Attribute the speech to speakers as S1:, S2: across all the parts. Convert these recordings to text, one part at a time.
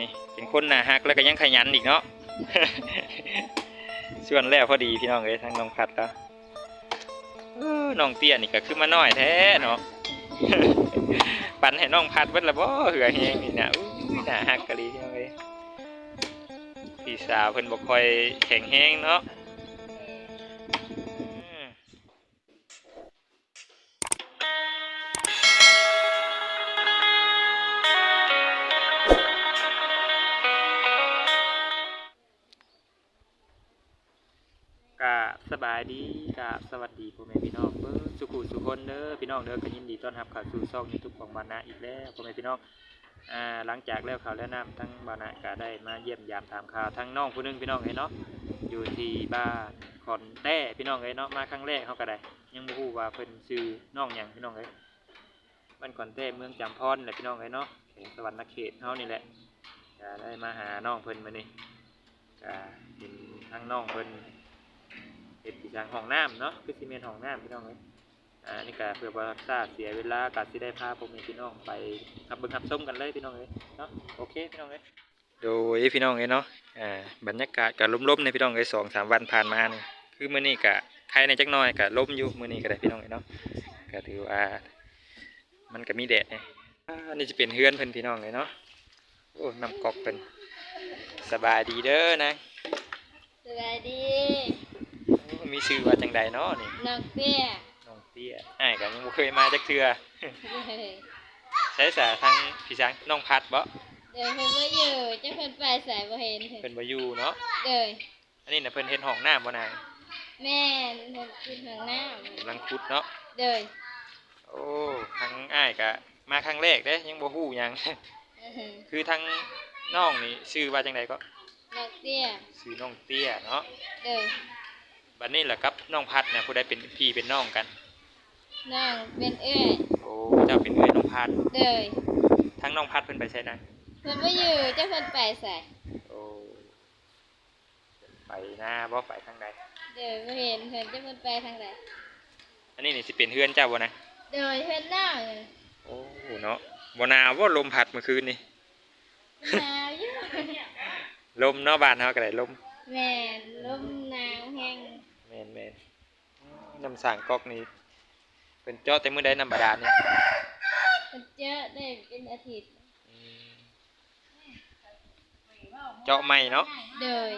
S1: นี่เป็นคนน่าฮักแล้วก็ยังขยันอีกเนาะส่วนแล้วพอดีพี่น้องเลยทั้งน้องพัดแล้วน้องเตี้ยนี่ก็ขึ้นมาหน่อยแท้เนาะปันให้น้องพัดเบิดละบ่เหือแฮงนี่นะอุ้ยหน่าฮักกะลีพี่น้องเลยพี่สาวเพิ่นบ่ค่อยแข็งแห้งเนาะ สบายดีกะสวัสดีพ่อแม่พี่น้องเบิ้สุขุสุคนเด้อพี่น้องเด้อก็ยินดีต้อนรับเข้าสู่ช่องยูทูบของบานะอีกแล้วพ่อแม่พี่น้องอ่าหลังจากแล้วข่าวแล้วน้ำทั้งบานะก็ได้มาเยี่ยมยามถามข่าวทั้งน้องผู้นึงพี่น้องเอ้ยเนาะอยู่ที่บ้านขอนแต้พี่น้องเอ้ยเนาะมาครั้งแรกเขาก็ได้ ยังบ่ฮู้ว่าเพิ่นชื่อน้องหยังพี่น้องเอ้ยบ้านขอนแต้เมืองจำพรแหละพี่น้องเอ้ยเนาะเขตสวรรณเขตเฮานี่แหละก็ได้มาหาน้องเพิ่นมื้อนี้ก็เห็นทั้งน้องเพิ่น เห็ดปีทางห้องน้ำเนาะคือซีเมนห้องน้ำพี่น้องเลยอ่านี่ก็เพื่อบรักษาเสียเวลากาสิได้พาผมเองพี่น้องไปขับเบิ้งขับส้มกันเลยพี่น้องเลยเนาะโอเคพี่น้องเลยโดยพี่น้องเลยเนาะอ่าบรรยากาศก็ล้มๆในพี่น้องเลยสองสามวันผ่านมานี่คือมื้อนี้ก็ใครในจักน่อยก็ล้มอยู่มื้อนี้ก็ได้พี่น้องเลยเนาะก็ถือว่ามันก็มีแดดไงอ่านี่จะเป็นเฮือนเพิ่นพี่น้องเลยเนาะโอ้น้ำกอกเพิ่นสบายดีเด้อนะ
S2: สวัสดี
S1: มีชื่อว่าจังใดเนาะนี่
S2: น้องเตี้ย
S1: น้องเตี้ยอ้ายก็ยังบ่เคยมาจักเทื่อ
S2: เฮ้ย
S1: ใช้สาทางพี่ช้างน้องพัดบ่
S2: เดี๋ยวเพิ่นบ่อยู่เจ้าเพิ่นไปสายบ่เห็นเพิ่น
S1: เพิ่นบ่อยู่เนาะ
S2: เด้อ
S1: อันนี้น่ะเพิ่นเฮ็ดห้องน้ำบ่นาง
S2: แม่นเพิ่นขึ้นทางน้ำ
S1: กำลังขุดเนาะ
S2: เด้อ
S1: โอ้ทางอ้ายก็มาครั้งแรกเด้ยังบ่ฮู้หยัง
S2: อื้อหือ
S1: คือทางน้องนี่ชื่อว่าจังใดก็
S2: น้องเตี้ย
S1: ชื่อน้องเตี้ยเนาะ
S2: เด้อ
S1: บัดนี้ล่ะกับน้องพัดน่ะผู้ใดเป็นพี่เป็นน้องกัน
S2: น้องเป็นเอ้ย
S1: โอ้เจ้าเป็นเอ้ยน้องพัด
S2: เด้อ
S1: ทางน้องพัดเพิ่นไปใช้นะ
S2: เพิ่นบ่อยู่เจ้าเพิ่นไปสาย
S1: โอ้ไปหน้าบ่ไปทางใด
S2: เด้อบ่เห็นเพิ่นเจ้าเพิ่นไปทางใด
S1: อันนี้นี่สิเป็นเฮือนเจ้าบ่นะ
S2: เด้อเพิ่นหนาวอยู่
S1: โอ้เนาะบ่หนาวบ่ลมพัดเมื่อคืนนี่
S2: หนาวอยู่
S1: ลมเนาะบ้านเฮาก็ได้ลม
S2: แม่นลมหนาวแฮง
S1: แม่ นแม่นน้ำสร้างก๊อกนี่เป็นเจาะแต่มื้อใดน้ำบาดาลนี่
S2: เพิ่นเจอได้เป็นอาทิตย์
S1: อืมเจาะใหม่เนาะ
S2: เด้อ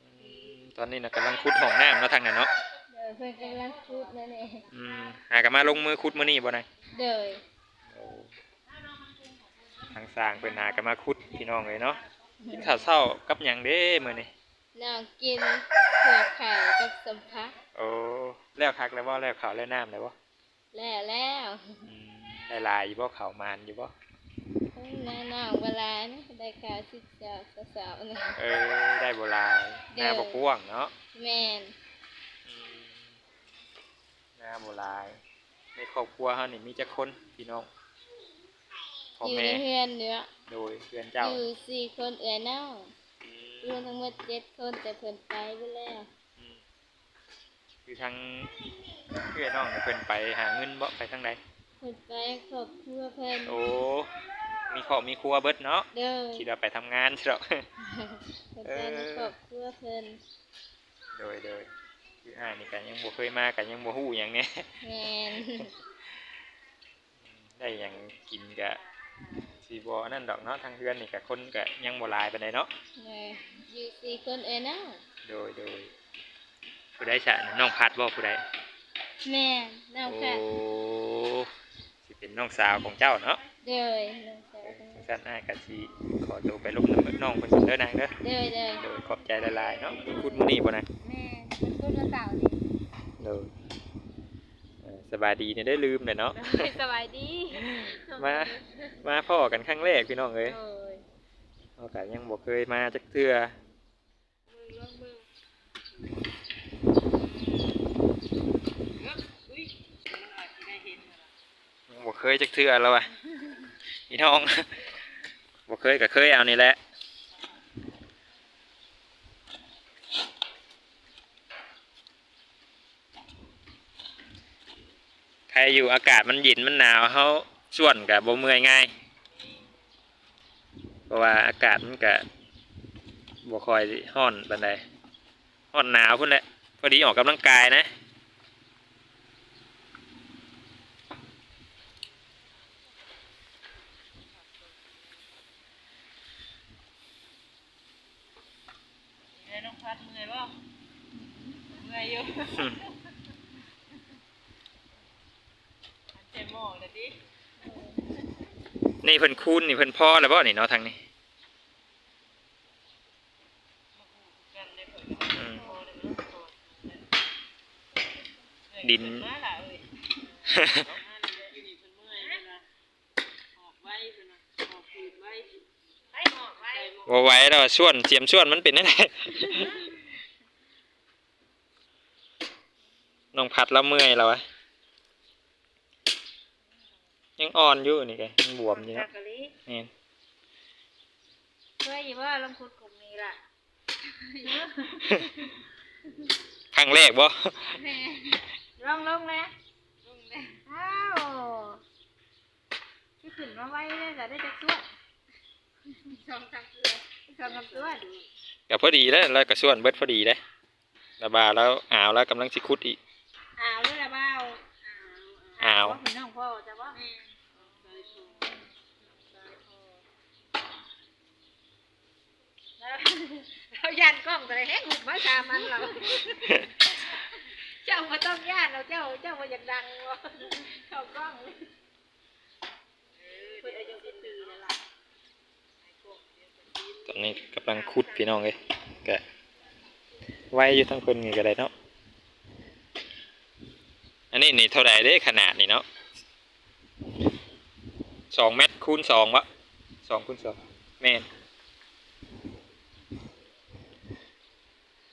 S1: อืมตอนนี้น่ะกำลังขุดห้องน้ำเนาะทางนั้นเนาะ
S2: เด้อเพิ่นกำลังพูดนั่นเอง
S1: อืมหากนมาลงมือขุดมื้อนี้บ่นาย
S2: เด้อ
S1: โอ้ทางสร้างเพิ่นหากันมาขุดพี่น้องเลยเนาะกินข้าวเช้ากับหยังเด้มื้อนี้
S2: น้องกิน เผือกไข่กับสมพัก
S1: โอ้แล้วคักแล้วบ่แล้วข้าวแล้วน้ำแล้วบ่
S2: แล้วแล้ว
S1: อืมได้หลายอยู่บ่ข้าวมานอยู่บ่
S2: แน่น้องเวลานะได้ข่าวสิเจ้าสาวๆนี่
S1: เออได้บ่หลายหน้าบ่กว้างเนาะ
S2: แม่น
S1: อืมหน้าโบราณในครอบครัวเขานี่มีจักคนพี่น้องพ่อ
S2: อยู่
S1: แม่
S2: ในเฮือนเนื้อ
S1: โดยเพื่อนเจ้า
S2: อยู่สี่คนเอื้อน้อง
S1: อื
S2: รวม
S1: ม
S2: ทั้งหมดเจ็ดคนแต่เพิ่นไปไปแล้ว
S1: อืมคือทางเพื่อนน้องเนี่ยเพิ่นไปหาเงินบ่ไปทางใด
S2: เพิ่นไปครอบครัวเพิ่น
S1: โอ้มีครอบมีครัวเบิดเนาะ
S2: เด้อ
S1: คิดว่าไปทำงานใช่หรอก
S2: เพิ่นไปในครอบครัวเพิ่น
S1: โดยโดยคืออ้ายนี่ก็ยังบ่เคยมาก็ยังบ่ฮู้หยังเนี่ย
S2: แม่น
S1: ได้หยังกินก็ สิบ่นั่นดอกเนาะทางเพื่อนนี่ก็คนก็ยังบ่หลายปานใดเนาะ
S2: แม่อยู่สี่คนเอื้อน้อง
S1: โดยโดยผู้ใดฉะน้องพัดบ่ผู้ใด
S2: แม่นน้อง
S1: โอ้
S2: ค่ะ
S1: สิเป็นน้องสาวของเจ้าเนาะ
S2: เด้อน้องสาวของ
S1: สั้นอ้ายก็สิขอตัวไปลบน้ำน้องเพิ่นก่อนเด้อนางเด้อ
S2: เด้อเด้อ
S1: โดยขอบใจหลายๆเนาะพูดมื้อนี้บ่นะ
S2: แม่เป็นคนละสาวนี่
S1: โดยเออ สบายดีเนี่ยได้ลืมเลยเนาะ
S2: สบายดี
S1: มามาพ่อกันครั้งแรกพี่น้องเอ้ย
S2: โอ้ย
S1: เฮาก็ยังบ่เคยมาจักเทื่อ
S2: มือลงมือ
S1: ยังบ่เคยจักเทื่อแล้วว่ะพี่น้องบ่เคยก็เคยเอานี่แหละ ใครอยู่อากาศมันเย็นมันหนาวเขาส่วนกับบ่เมื่อยง่ายราะว่าอากาศมันก็บ่ค่อยร้อนปานใดร้อนหนาวพุ่นแหละพอดีออกกำลังกายนะ
S3: เมื่อยน้องพัดเมื่อยบ่เมื่อยอยู่
S1: อืม
S3: อัน เจ็บหมอกเลยดิ
S1: นี่เพิ่นคูนนี่เพิ่นพ่อแล้วบ่นี่เนาะทางนี้
S3: มาคู่กันได้เพิ่น
S1: อืม
S3: พอได้มั้ยพอ
S1: ดิน
S3: เมื่อยล่ะเอ้ยเอาอันนี้อยู่นี่เพิ่นเมื่อยเพิ่นว่าออกไว้เพิ่นว่าออกคืนไว้ไว้ออกไว้
S1: บ่ไหวแล้วส่วนเสียมส่วนมันเป็นจังไดน้องพัดแล้วเมื่อยแล้ววะ ยังอ่อนอยู่นี่ไงยังบวมอยู่
S4: จั
S1: เนาะ
S4: กกะลิ
S1: นี่น
S4: เคยอยู่ว่าลงคุดกลุ่มนี้ล่ะ
S1: ครั้งแรกบ่
S4: แม่ลองลงนะลงนะอ้าวที่ขึ้นมาไว้เนี่ยจะได้จักตัวสองสามตัวสองสามตัวดู
S1: ก็พอดีแล้วแล้วก็ส่วนเบิดพอดีเด้ระบาแล้วอ่าวแล้วกำลังสิคุดอีก
S4: อ้าวด้วยละเบ้า
S1: อ้าว
S4: ว่าพี่น้องพ่อจะว่าแล้วเรายันกล้องแต่แห้งหุบมาสามันเรา เจ้ามาต้องย่านเราเจ้าเจ้ามาอยากดังวะเข้ากล้องเลยเพื่ออายุสิบปีแล้วล่ะ
S1: ตอนนี้กำลังคุดพี่น้องเลยก็ไว้อยู่ทั้งคนนี่ก็ได้เนาะ อันนี้นี่เท่าไหร่เด้ขนาดนี่เนาะสองเมตรคูณสองวะสองคูณสองแม่น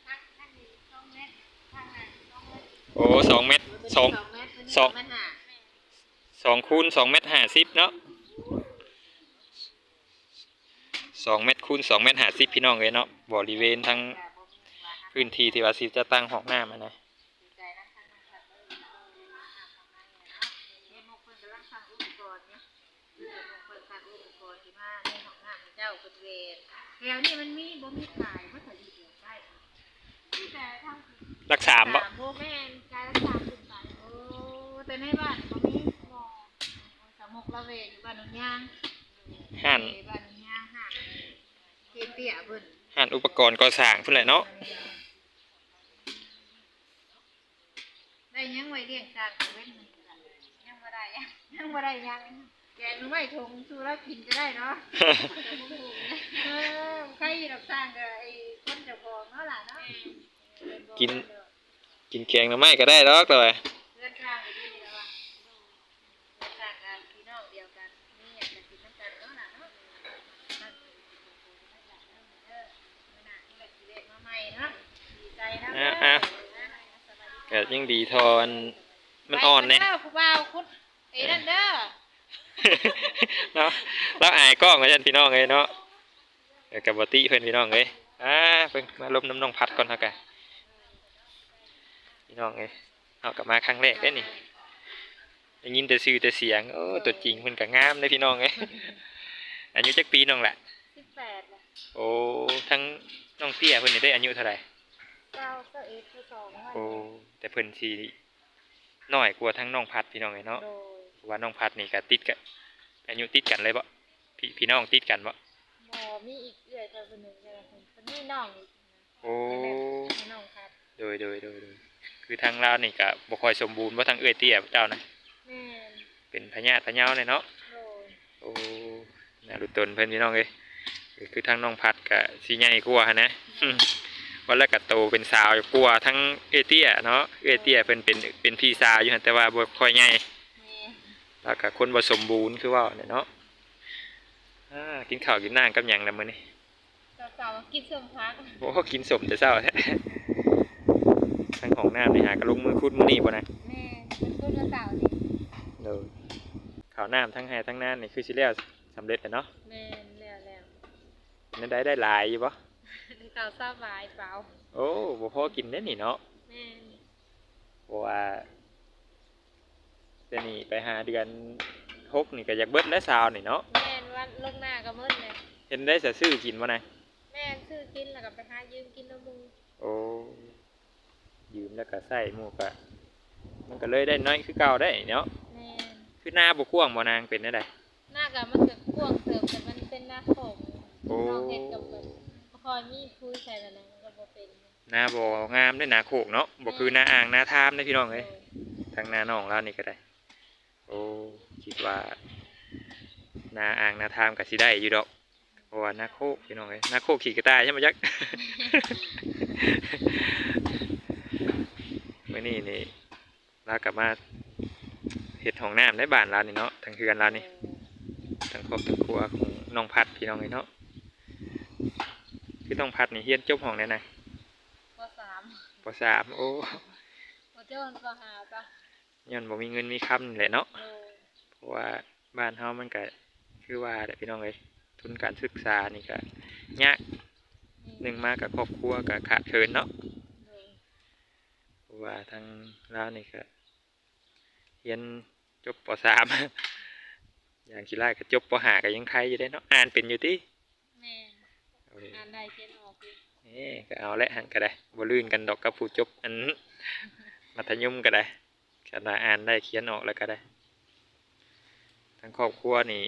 S4: ข้างข้างนี้สองเมตร
S1: โอ้สองเมตรสองสองสองคูณสองเมตรห้าสิบเนาะสองเมตรคูณสองเมตรห้าสิบพี่น้องเลยเนาะบริเวณทั้งพื้นที่ที่ว่าสิจะตั้งห้องน้ำอะนะ
S4: ให้เจ้าเป็นเวรแถวนี้มันมีบ่มีขายบ่ถ้าอยู่เดียวได้มีแต่ทาง
S1: รักสามบ่
S4: สามโบแม่นกายรักษาขึ้นไปโอ้แต่ในบ้านบ่มีบ่สามมุกละเวอยู่บ้านหนองยาง
S1: ห่าน
S4: บ้านหนองยางห่านเตี้ยเตี้ยเพิ่น
S1: ห่านอุปกรณ์ก่อสร้างพุ่นแหละเนาะ
S4: ได้ยังไว้เลี้ยงสร้างเว้นยังบ่ได้ยังยังบ่ได้ยัง แกงหนูไม่ทงสู้แล้วกินก็ได้เนาะเออใครดอกสร้างก็ไอ้คนเจ้าของเนาะล่ะเนาะ
S1: กิน กินแกงหน่อไม้ก็ได้ดอกแต่ว่า
S4: เพื่อนสร้างก็ดีแล้วว่ะเพื่อนสร้างกันพี่น้องเดียวกันนี่อยากจะกินน้ำกันเนาะล่ะเนาะนั่นคือเออมื้อหน้านี่แหละสิเด็กมาใหม่เนาะดีใจนะเด้อสบายดี
S1: ก็ยังดีทอนมันอ่อนเนี่ย
S4: ไปด้ผู้บ่าวคุดไอ้นั่นเด้อ
S1: เนาะแล้วอายกล้องกับฉันพี่น้องเลยเนาะเดี๋ยวกับบติเพื่อนพี่น้องเลยอ่าเพิ่งมาลมน้ำน้องพัดก่อนเท่ากันพี่น้องเลยเอากลับมาครั้งแรกได้นี่ได้ยินแต่ชื่อแต่เสียงโอ้ตัวจริงเพิ่นก็งามเลยพี่น้องเลยอายุจักปีน้องแหละ
S4: สิบแปดละ
S1: โอ้ทั้งน้องเตี้ยเพิ่นนี่ได้อายุเท่าไหร่
S4: เก้าเก้าเอ็ดเก้าสองวัน
S1: โอ้แต่เพิ่นสิน้อยกว่าทั้งน้องพัดพี่น้องเลยเนาะ
S4: โดย
S1: เพราะ ว่าน้องพัดนี่ก็ติดกันอายุติดกันเลยบ่พี่พี่น้องติดกันบ่
S4: หมอมีอีกเอื่อยตัวคนหนึ่งใช่ไหมคนคนนี้น้องอีก
S1: โอ้
S4: ให้น้องครับ
S1: โดยโดยโดยโดยคือทางเรานี่ก็บ่ค่อยสมบูรณ์ว่าทางเอื้อยเตี้ยเจ้านะ
S4: แม่น
S1: เป็นพญาติพะเยาเลยเนาะ
S4: โดย
S1: โอ้น่ารุตนเพิ่นพี่น้องเอ้ยก็คือทางน้องพัดก็สิใหญ่กว่าหั้นนะอืมวันแรกก็โตเป็นสาวกว่าทั้งเอยเตี้ยเนาะเอยเตี้ยเพิ่นเป็นเป็นพี่สาวอยู่หั่นแต่ว่าบ่ค่อยใหญ่
S4: แม่
S1: แล้วก็คนบ่สมบูรณ์คือว่าเนี่ยเนาะอ่ากินข้าวกินน้ำกับหยังแล้วมื้อนี้
S4: สาวๆกินส้มพัก
S1: โอ้กินสมแต่เช้าแท้ทางของน้ำนี่หากระลงมือคุดมื้อนี้บ่นะ
S4: แม่เป็นคนละสาวนี่
S1: เดี๋ยวข้าวน้ำทั้งแห่ทั้งนั้นนี่คือสิแล้วสำเร็จแล้วเนาะ
S4: แม่นแล้วแล้ว
S1: นั่นได้ได้หลายอยู่บ่
S4: สาวสบายเปล่า
S1: โอ้บ่พอกินได้นี่เนาะ
S4: แม่น
S1: เพราะว่า แต่นี่ไปหาเดือนหกนี่ก็อยากเบิดแล้วซาวนี่เนาะ
S4: แม่นวันลงหน้าก็มืดเลย
S1: โเห็นได้จะซื้อกินบ่นาย
S4: แม่นซื้อกินแล้วก็ไปหายืมกินน้ำมู
S1: โอ้ยืมแล้วก็ใส่หมูกะมันก็เลยได้น้อยคือเก่าได้เนาะ
S4: แม่น
S1: คือหน้าบ่กว้างบ่นางเป็นได้ได
S4: หน้าก็มันก็กว้างเติมแต่มันเป็นหน้าโขง
S1: โอ้
S4: นอกเฮ็ดกับแบบบ่คอยมีคุยใส่แล้วนะมันก็บ่เป็น
S1: หน้าบ่งามได้หน้าโคกเนาะบ่คือหน้าอ่างหน้าทามได้พี่น้องเอ้ย
S4: โดย
S1: ทางหน้าน้องเรานี่ก็ได้ โอ้คิดว่าหน้าอ่างหน้าทามก็สิได้อยู่ดอกเพราะว่าหน้าโคกพี่น้องเอ้ยหน้าโคกขี่กระต่ายใช่ไหมจักมื่อนี้นี่เรากลับมาเห็ดของน้ำในบ้านเรานี่เนาะทางเฮือนเรานี่ทางครอบทางครัวของน้องพัดพี่น้องนี่เนาะคือน้องพัดนี่เฮียนจบห้องไหนนะ
S4: ปสาม
S1: ปสามโอ้
S4: ปเจ้าปห้าปะ
S1: ย้อนบ่มีเงินมีคำนี่แหละเนาะ
S4: โดย
S1: เพราะว่าบ้านเฮามันก็คือว่าแหละพี่น้องเอ้ยทุนการศึกษานี่ก็ยากหนึ่งมากับครอบครัวก็ขาดเคินเนาะ
S4: โดย
S1: เพราะว่าทางเรานี่ก็เรียนจบปสามอย่างขี้ไล่ก็จบปห้าก็ยังใครอยู่ได้เนาะอ่านเป็นอยู่ติ
S4: แม่น
S1: โอ้ย
S4: อ่านได้เขียนออกอยู่
S1: นี่ก็เอาละหันก็ได้บ่ลื่นกันดอกกับผู้จบอันมัธยมก็ได้ ขนาดอ่านได้เขียนออกแล้วก็ได้ทางครอบครัวนี่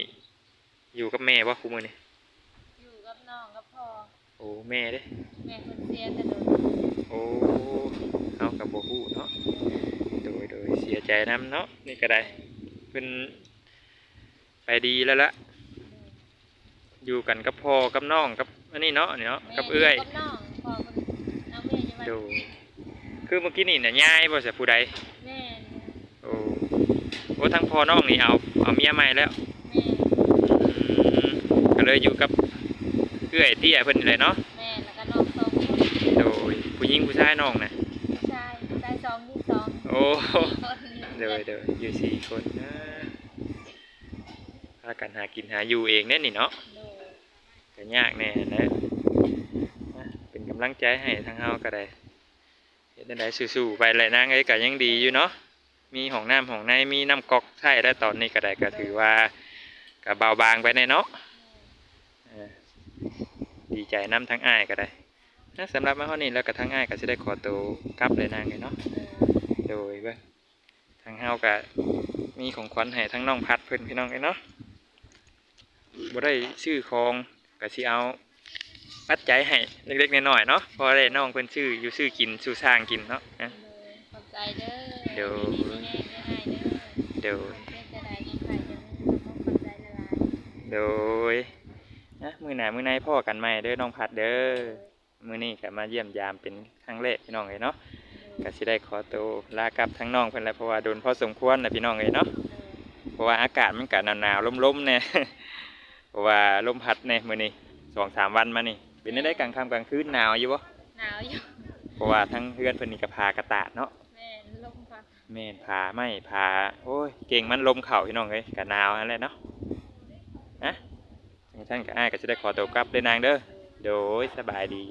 S1: อยู่กับแม่บ่คุมือนี่
S4: อยู่กับน้องกับพ่อ
S1: โอ้แม่เด้
S4: แม่คนเสียแต่โดน
S1: โอ้เอากับบ่ฮู้เนาะ โดยโดยเสียใจนํเนาะนี่ก็ได้เพิ่นไปดีแล้วละอยู่กันกับพ่อกับน้องกับอันนี้เนาะนี่เนาะ
S4: แม่
S1: กับเอื้อย
S4: กับน้องพ่อคนเอาแม่อยู่บ้าน
S1: ดูคือเมื่อกี้นี่น่ะยายบ่ใช่ผู้ใด
S4: แม่น
S1: โอ้ โอ้ทั้งพ่อน้องนี่เอาเอาเมียใหม่แล้ว
S4: แม่
S1: อืมก็เลยอยู่กับเอื้อยเตี้ยเพิ่นนี่แหละเนาะ
S4: แม่แล้วก็น้องสองคน
S1: โดยผู้หญิงผู้ชายน้องน่ะ
S4: ผู้ชายผู้ชายสองที่สอง
S1: โอ้
S4: คน
S1: โดยโดยอยู่สี่คนนะพากันหากินหาอยู่เองแน่นี่เนาะ
S4: โดย
S1: ก็ยากแน่แหละนะเป็นกำลังใจให้ทางเฮาก็ได้เฮ็ดได้สู้ๆไปเลยนางเอ้ยก็ยังดีอยู่เนาะ มีห้องน้ำห้องในมีน้ำก๊อกใช้ได้ตอนนี้ก็ได้ก็ถือว่าก็เบาบางไปแน่เนาะเออดีใจน้ำทั้งอ้ายก็ได้นะสำหรับมาห้อนี้แล้วก็ทั้งอ้ายก็จะได้ขอตัวกลับเลยนางเลยเนาะโดยเบิ่งทางเฮาก็มีของขวัญให้ทั้งน้องพัดเพิ่นพี่น้องเลยเนาะบ่ได้ชื่อของก็สิเอาปัดใจยให้เล็กๆน้อยๆเนาะเพอได้น้องเพิ่นชื่ออยู่ชื่อกินสู่สร้างกินเนาะนะ
S4: ขอบใจเด้อ
S1: เดี๋ยว
S4: ดีๆแน่ๆได้ เด้อ
S1: เดี๋ยว
S4: เพื่อนจะได้ยังไงจะมีความขอบใจละลาย
S1: โดยนะมื้อหน้ามื้อในพ่อกันใหม่เด้อน้องพัดเด้อมื้อนี้ก็มาเยี่ยมยามเป็นครั้งแรกพี่น้องเลยเนาะก็สิได้ขอตัวลากลับทั้งน้องเพิ่นแหล้วเพราะว่าโดนพอสมควรนะพี่น้องเอ้ยเนาะเพราะว่าอากาศมันก็หนาวๆลมๆเนี่ยเพราะว่าลมพัดเนี่ยมื้อนี้สองสามวันมานี่เป็นได้กลางค่ำกลางคืนหนาวอยู่บ่
S4: หนาวอยู่
S1: เพราะว่าทั้งเพื่อนเพิ่นนี่ก็พากระตาดเนาะ
S4: แม่ลมพัด
S1: แม่นพาไม่พาโอ้ยเก่งมันลมเข่าพี่น้องเลยก็หนาวนั่นแหละเนาะนะท่านกับอ้ายก็จะได้ขอตัวกลับเลยนางเด้อโดยสบายดี